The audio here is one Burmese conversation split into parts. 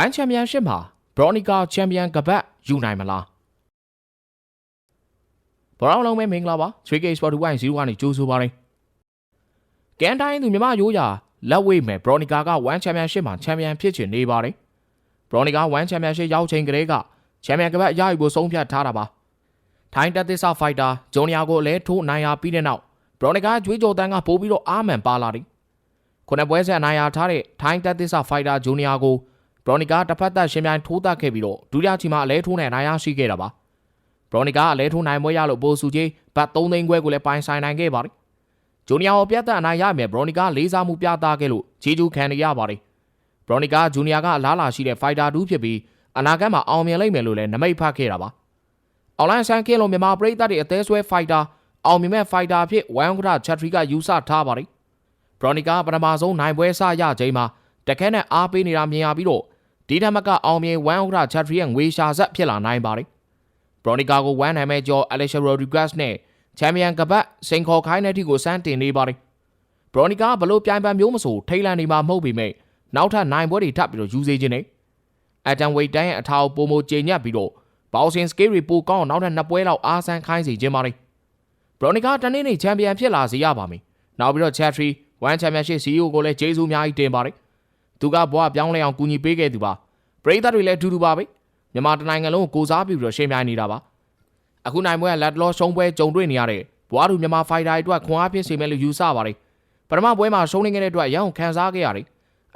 One Championship မှာ Bronica Champion ကပတ်ယူနိုင်မလားဘောရောင်းလုံးပဲမင်္ဂလာပါ 3K Sport 2.0ကနေကြိုးဆိုပါရယ်ကန်တိုင်းသူမြမရိုးရာလက်ဝိတ်မဲ့ Bronica က One Championship မှာ Champion ဖြစ်ချင်နေပါတယ် Bronica One Championship ရောက်ချိန်ကလေးက Champion ကပတ်ရယူဖို့ဆုံးဖြတ်ထားတာပါထိုင်းတက်သစ္စာ Fighter ဂျုံနီယာကိုလည်းထိုးနိုင်ရပြီးတဲ့နောက် Bronica ကြွေးကြော်တန်းကပို့ပြီးတော့အာမန်ပါလာတယ်ခုနှစ်ပွဲဆက်နိုင်ရထားတဲ့ထိုင်းတက်သစ္စာ Fighter ဂျုံနီယာကို ဘရော်နီကာတစ်ဖက်သက်ရှင်ပြိုင်ထိုးတက်ခဲ့ပြီးတော့ဒုတိယချီမှာအလဲထိုးနဲ့နိုင်ရရှိခဲ့တာပါဘရော်နီကာအလဲထိုးနိုင်ပွဲရလို့ပိုစုကြီးဘတ်3သိန်းခွဲကိုလည်းပိုင်ဆိုင်နိုင်ခဲ့ပါတယ်ဂျူနီယာကိုပြတ်သက်အနိုင်ရမယ်ဘရော်နီကာလေးစားမှုပြသခဲ့လို့ဂျီဂျူခံရပါတယ်ဘရော်နီကာဂျူနီယာကအလားလာရှိတဲ့ဖိုက်တာ2ဖြစ်ပြီးအနာဂတ်မှာအောင်မြင်လိမ့်မယ်လို့လည်းနမိတ်ဖတ်ခဲ့တာပါအော်လိုင်းဆန်ကင်းလိုမြန်မာပရိသတ်တွေအသေးဆွဲဖိုက်တာအောင်မြင်မဲ့ဖိုက်တာဖြစ်ဝမ်ကရချက်ထရီကယူဆထားပါတယ်ဘရော်နီကာပထမဆုံးနိုင်ပွဲစရချိန်မှာတခဲနဲ့အားပေးနေတာမြင်ရပြီးတော့ ဒီထက်မကအောင်မြင်ဝမ်ဥက္ကဋချတ်ထရီရဲ့ငွေရှာဆက်ဖြစ်လာနိုင်ပါတယ်ဘရော်နီကာကိုဝမ်နိုင်မဲ့ကျော်အလက်ရှာရိုဒီဂတ်စ်နဲ့ချန်ပီယံကပတ်စင်ခေါ်ခိုင်းတဲ့ထိကိုစမ်းတင်နေပါတယ်ဘရော်နီကာဘလို့ပြိုင်ပန်းမျိုးမဆိုထိတ်လန့်နေမှာမဟုတ်ပေမဲ့နောက်ထပ်နိုင်ပွဲတွေထပ်ပြီးတော့ယူစေခြင်းနဲ့အတန်ဝိတ်တိုင်းရဲ့အထာကိုပုံမကြေညက်ပြီးတော့ဘောက်ဆင်စကေးရီပိုကောင်းနောက်ထပ်နှစ်ပွဲလောက်အားဆန်းခိုင်းစေခြင်းပါတယ်ဘရော်နီကာတနေ့နေ့ချန်ပီယံဖြစ်လာစေရပါမယ်နောက်ပြီးတော့ချက်ထရီဝမ်ချန်ပီယံရှစ် CEO ကိုလည်းကျေးဇူးအများကြီးတင်ပါတယ် သူကဘွားပြောင်းလဲအောင်ကူညီပေးခဲ့သူပါပရိသတ်တွေလည်းအတူတူပါပဲမြန်မာတနိုင်ငံလုံးကိုကိုစားပြီးပြီးတော့ရှင်းပြနေတာပါအခုနိုင်ပွဲကလက်တလောရှုံးပွဲကြုံတွေ့နေရတဲ့ဘွားသူမြန်မာဖိုင်တာတွေအတွက်ခွန်အားဖြစ်စေမယ်လို့ယူဆပါတယ်ပထမပွဲမှာရှုံးနေခဲ့တဲ့အတွက်ရအောင်ခံစားခဲ့ရတယ်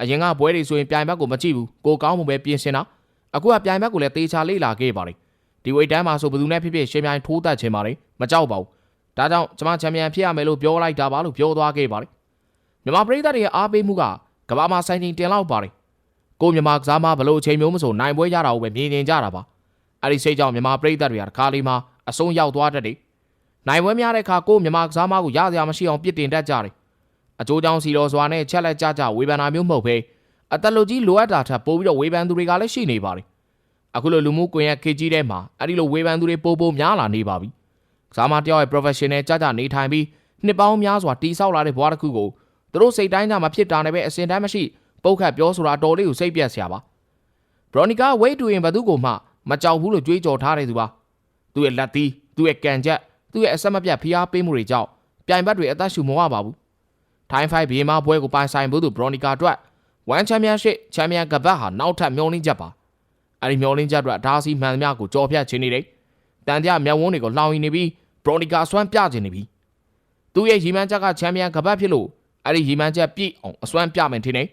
အရင်ကပွဲတွေဆိုရင်ပြိုင်ဘက်ကိုမကြည့်ဘူးကိုကောင်းမှုပဲပြင်ဆင်တာအခုကပြိုင်ဘက်ကိုလည်းတေချာလေးလာခဲ့ပါတယ်ဒီဝိတ်တန်းမှာဆိုဘယ်သူနဲ့ဖြစ်ဖြစ်ရှင်းပြိုင်ထိုးတက်ခြင်းပါတယ်မကြောက်ပါဘူးဒါကြောင့်ကျွန်မချန်ပီယံဖြစ်ရမယ်လို့ပြောလိုက်တာပါလို့ပြောသွားခဲ့ပါတယ်မြန်မာပရိသတ်တွေရဲ့အားပေးမှုက ကမ္ဘာမှာဆိုင်တင်တင်လောက်ပါတယ်ကိုမြန်မာကစားမဘလို့အချိန်မျိုးမဆိုနိုင်ပွဲရတာကိုပဲမြင်နေကြတာပါအဲ့ဒီစိတ်ကြောင့်မြန်မာပရိသတ်တွေကတခါလေးမှအဆုံးရောက်သွားတတ်တယ်နိုင်ပွဲများတဲ့အခါကိုမြန်မာကစားမကိုရစရာမရှိအောင်ပြစ်တင်တတ်ကြတယ်အကျိုးကြောင့်စီတော်စွာနဲ့ချက်လက်ကြကြဝေဖန်တာမျိုးမဟုတ်ဘဲအသက်လူကြီးလိုအပ်တာထပ်ပို့ပြီးတော့ဝေဖန်သူတွေကလည်းရှိနေပါတယ်အခုလိုလူမှုကွန်ရက်ခေတ်ကြီးထဲမှာအဲ့ဒီလိုဝေဖန်သူတွေပိုပိုများလာနေပါပြီကစားမတယောက်ရဲ့ professional ကြကြနေထိုင်ပြီးနှစ်ပေါင်းများစွာတီးဆောက်လာတဲ့ဘဝတစ်ခုကို သူတို့စိတ်တိုင်းကြမှာဖြစ်တာနဲ့ပဲအစင်တမ်းမရှိပုတ်ခတ်ပြောဆိုတာတော်လေးကိုစိတ်ပြက်စရာပါဘရော်နီကာဝိတ်တူရင်ဘသူကိုမှမကြောက်ဘူးလို့ကြွေးကြော်ထားတယ်သူပါသူ့ရဲ့လက်သီးသူ့ရဲ့ကန်ချက်သူ့ရဲ့အဆက်မပြတ်ဖိအားပေးမှုတွေကြောင့်ပြိုင်ဘက်တွေအသက်ရှူမဝပါဘူးထိုင်းဖိုင်ဘီမာပွဲကိုပိုင်ဆိုင်ဖို့သူဘရော်နီကာအတွက်ဝမ်ချန်ပီယံရှစ်ချန်ပီယံကပတ်ဟာနောက်ထပ်မျောလင်းချက်ပါအဲ့ဒီမျောလင်းချက်အတွက်ဒါစီမှန်သမျှကိုကြော်ဖြတ်ခြင်းနေတယ်တန်ကြမျက်ဝန်းတွေကိုလှောင်ရင်နေပြီးဘရော်နီကာဆွမ်းပြခြင်းနေပြီသူ့ရဲ့ရီမန်ချက်ကချန်ပီယံကပတ်ဖြစ်လို့ အဲ့ဒီရီမန်ချက်ပြည့်အောင်အစွမ်းပြမယ်ထင်တယ်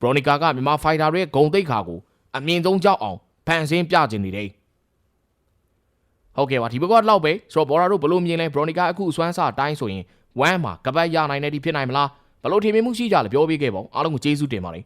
ဘရိုနီကာကမြန်မာဖိုင်တာတွေရဲ့ဂုံတိတ်ခါကိုအမြင့်ဆုံးကြောက်အောင်ဖန်ဆင်းပြခြင်းနေတယ်ဟုတ်ကဲ့ပါဒီဘက်ကတော့ပဲဆိုတော့ဘော်ရာတို့ဘလို့မြင်လဲဘရိုနီကာအခုအစွမ်းစားအတိုင်းဆိုရင်ဝမ်းမှာကပတ်ရနိုင်တဲ့ဒီဖြစ်နိုင်မလားဘလို့ထင်မြင်မှုရှိကြလဲပြောပေးခဲ့ပါဦးအားလုံးကိုကျေးဇူးတင်ပါတယ်